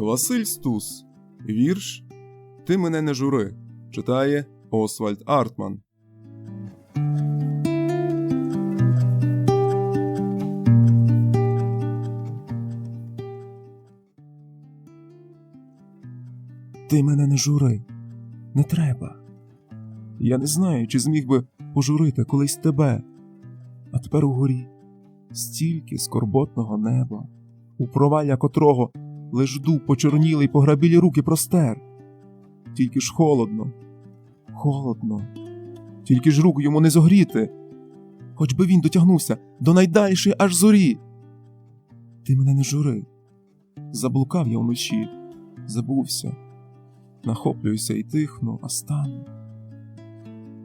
Василь Стус. Вірш Ти мене не жури. Читає Освальд Артман. Ти мене не жури. Не треба. Я не знаю, чи зміг би пожурити колись тебе. А тепер угорі стільки скорботного неба, у провалля котрого лиш дух почорнілий пограбілі руки простер. Тільки ж холодно, холодно, тільки ж рук йому не зогріти, хоч би він дотягнувся до найдальшої аж зорі. Ти мене не жури. Заблукав я вночі, забувся, нахоплююся і тихну, а стану.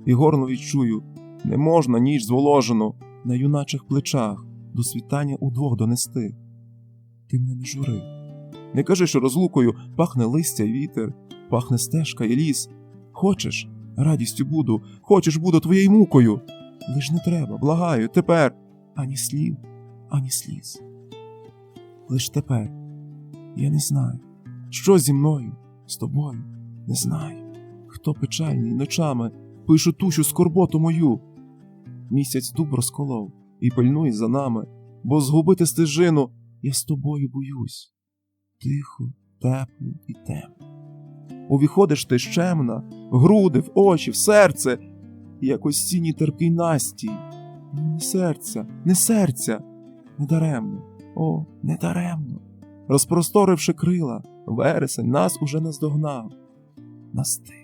І горно відчую, не можна ніч зволожену на юначих плечах до світання удвох донести. Ти мене не жури. Не кажи, що розлукою пахне листя й вітер, пахне стежка і ліс. Хочеш, радістю буду, хочеш буду твоєю мукою. Лиш не треба, благаю, тепер ані слів, ані сліз. Лиш тепер я не знаю, що зі мною, з тобою, не знаю, хто печальний ночами пише тущу скорботу мою. Місяць дуб розколов і пильнує за нами, бо згубити стежину я з тобою боюсь. Тихо, тепло і темно. Увіходиш ти щемна, груди, в очі, в серце, як осінній терпкий настій. Не серця, не серця, недаремно, о, недаремно. Розпросторивши крила, вересень нас уже наздогнав. Настиг.